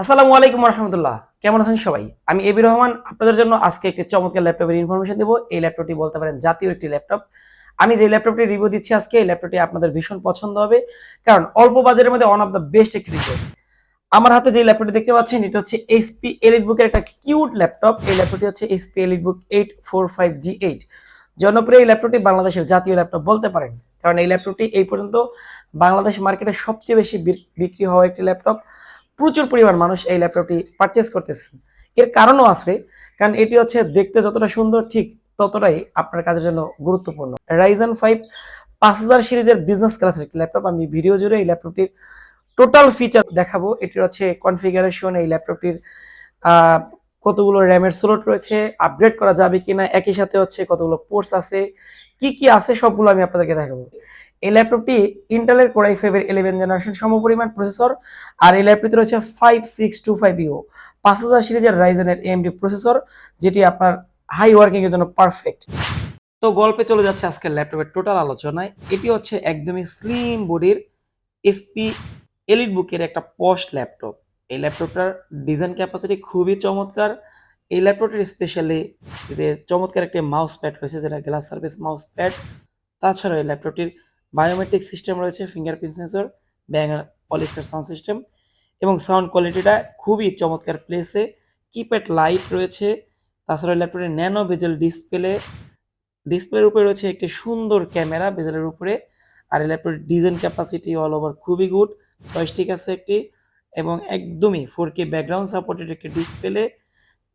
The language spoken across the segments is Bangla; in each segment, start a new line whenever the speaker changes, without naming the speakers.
আসসালামু আলাইকুম রহমতুল্লাহ কেমন আছেন সবাই? আমি এবি রহমান, আপনাদের জন্য আজকে একটি চমৎকার ল্যাপটপের ইনফরমেশন দেবো। এই ল্যাপটপটি বলতে পারেন জাতীয় একটি ল্যাপটপ। আমি যে ল্যাপটপটি রিভিউ দিচ্ছি আজকে, এই ল্যাপটপটি আপনাদের ভীষণ পছন্দ হবে। কারণ অল্প বাজারের মধ্যে ওয়ান অফ দ্য বেস্ট একটি ডিভাইস আমার হাতে যে ল্যাপটপটি দেখতে পাচ্ছেন, এটা হচ্ছে এইচপি এলিট বুকের একটা কিউট ল্যাপটপ। এই ল্যাপটপটি হচ্ছে HP elite book eight four five G eight জনপ্রিয় এই ল্যাপটপটি বাংলাদেশের জাতীয় ল্যাপটপ বলতে পারেন। কারণ এই ল্যাপটপটি এই পর্যন্ত বাংলাদেশ মার্কেটে সবচেয়ে বেশি বিক্রি হওয়া একটি ল্যাপটপ। প্রচুর পরিমাণ মানুষ এই ল্যাপটপটি পারচেস করতেছেন এর কারণও আছে, কারণ এটি হচ্ছে দেখতে যতটা সুন্দর, ঠিক ততটাই আপনার কাজের জন্য গুরুত্বপূর্ণ। রাইজন ফাইভ পাঁচ হাজার সিরিজের বিজনেস ক্লাসের একটি ল্যাপটপ। আমি ভিডিও জুড়ে এই ল্যাপটপটির টোটাল ফিচার দেখাবো। এটির হচ্ছে কনফিগারেশন এই ল্যাপটপটির কতগুলো র্যামের স্লট রয়েছে আপগ্রেড করা যাবে কিনা, একই সাথে হচ্ছে কতগুলো পোর্টস আছে, কি কি আছে, সবগুলো আমি আপনাদেরকে দেখাবো। এই ল্যাপটপটি ইন্টেলের কোরাই ফাইভের ইলেভেন জেনারেশন সমপরিমাণ প্রসেসর আর এই ল্যাপটপটিতে রয়েছে five six two five U পাঁচ হাজার সিরিজের রাইজেনের এমডি প্রসেসর যেটি আপনার হাই ওয়ার্কিং এর জন্য পারফেক্ট তো গল্পে চলে যাচ্ছে আজকের ল্যাপটপের টোটাল আলোচনায়। এটি হচ্ছে একদমই স্লিম বডির এসপি এলিট বুকের একটা পস্ট ল্যাপটপ। এই ল্যাপটপটার ডিজাইন ক্যাপাসিটি খুবই চমৎকার। এই ল্যাপটপটির স্পেশালি যে চমৎকার একটি মাউস প্যাড রয়েছে, যেটা গ্লাস সার্ভিস মাউস প্যাড তাছাড়াও এই ল্যাপটপটির বায়োমেট্রিক সিস্টেম রয়েছে ফিঙ্গারপ্রিন্ট সেন্সর ব্যাং অলিক্সের সাউন্ড সিস্টেম এবং সাউন্ড কোয়ালিটিটা খুবই চমৎকার প্লেসে কিপ্যাড লাইট রয়েছে, তাছাড়া ল্যাপটপের ন্যানো বেজেল ডিসপ্লে ডিসপ্লের উপরে রয়েছে একটি সুন্দর ক্যামেরা বেজেলের উপরে। আর এই ল্যাপটপের ডিজাইন ক্যাপাসিটি অল ওভার খুবই গুড জয়স্টিক আছে একটি এবং একদমই ফোর কে ব্যাকগ্রাউন্ড সাপোর্টেড একটি ডিসপ্লে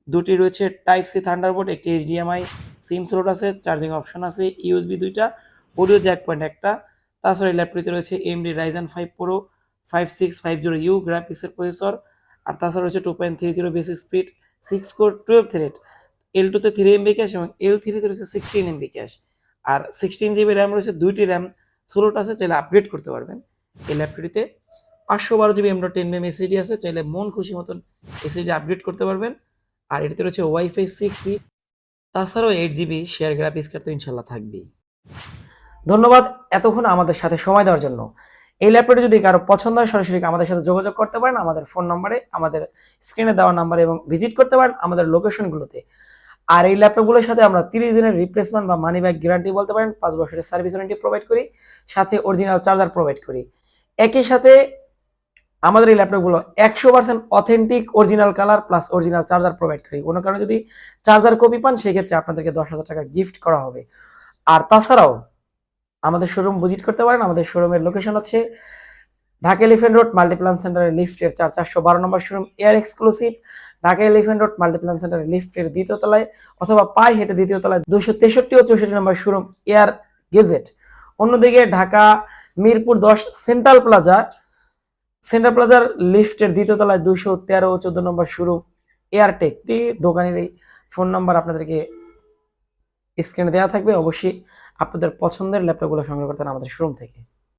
দুটি রয়েছে টাইপ সি থান্ডারবোর্ড একটি এইচডিএমআই সিম স্লোট আছে চার্জিং অপশন আছে ইউএসবি দুইটা অডিও জ্যাক পয়েন্ট একটা। তাছাড়া এই ল্যাপটপটিতে রয়েছে AMD Ryzen five pro five six five zero U গ্রাফিক্সের প্রসেসর আর তাছাড়া রয়েছে two point three zero basic speed six core twelve thread L টুতে থ্রি এমবি ক্যাশ এবং এল থ্রিতে রয়েছে সিক্সটিন এমবি ক্যাশ আর সিক্সটিন জিবি র্যাম রয়েছে দুইটি র্যাম ষোলোটা আছে, চাইলে আপগ্রেড করতে পারবেন। এই ল্যাপটপটিতে পাঁচশো বারো জিবি এমডো টেন এম এসিডি আছে, চাইলে মন খুশি মতন এসিডি আপগ্রেড করতে পারবেন। আর এটিতে রয়েছে ওয়াইফাই সিক্স ই তাছাড়াও eight GB share graphics card তো ইনশাল্লাহ থাকবেই। ধন্যবাদ এতক্ষণ আমাদের সাথে সময় দেওয়ার জন্য। এই ল্যাপটপটি যদি কারও পছন্দ হয়, সরাসরি আমাদের সাথে যোগাযোগ করতে পারেন। আমাদের ফোন নম্বরে, আমাদের স্ক্রিনে দেওয়া নাম্বারে এবং ভিজিট করতে পারেন আমাদের লোকেশনগুলোতে। আর এই ল্যাপটপগুলোর সাথে আমরা তিরিশ দিনের রিপ্লেসমেন্ট বা মানি ব্যাক গ্যারান্টি বলতে পারেন, পাঁচ বছরের সার্ভিস ওয়ারেন্টি প্রোভাইড করি, সাথে অরিজিনাল চার্জার প্রোভাইড করি। একই সাথে আমাদের এই ল্যাপটপগুলো একশো percent authentic original colour plus original charger provide করি। কোনো কারণে যদি চার্জার কপি পান, সেক্ষেত্রে আপনাদেরকে দশ হাজার টাকা গিফট করা হবে। আর তাছাড়াও আমাদের শোরুম ভিজিট করতে পারেন। আমাদের শোরুমের লোকেশন হচ্ছে ঢাকা এলিফেন্ট রোড মাল্টিপ্লান সেন্টারের লিফটের চার চারশো বারো নম্বর showroom air exclusive Dhaka Elephant Road Multiplan সেন্টারের লিফটের দ্বিতীয় তলায় অথবা পায়ে হেঁটে দ্বিতীয় তলায় দুশো তেষট্টি ও চৌষট্টি নম্বর শোরুম এয়ার গেজেট অন্যদিকে ঢাকা মিরপুর দশ সেন্ট্রাল প্লাজা সেন্ট্রাল প্লাজার লিফটের দ্বিতীয় তলায় দুশো তেরো ও চোদ্দ নম্বর শোরুম এয়ারটেক দোকানের এই ফোন নাম্বার আপনাদেরকে স্ক্রিনে দেওয়া থাকবে। অবশ্যই আপনাদের পছন্দের ল্যাপটপগুলো সংগ্রহ করতেন আমাদের শোরুম থেকে।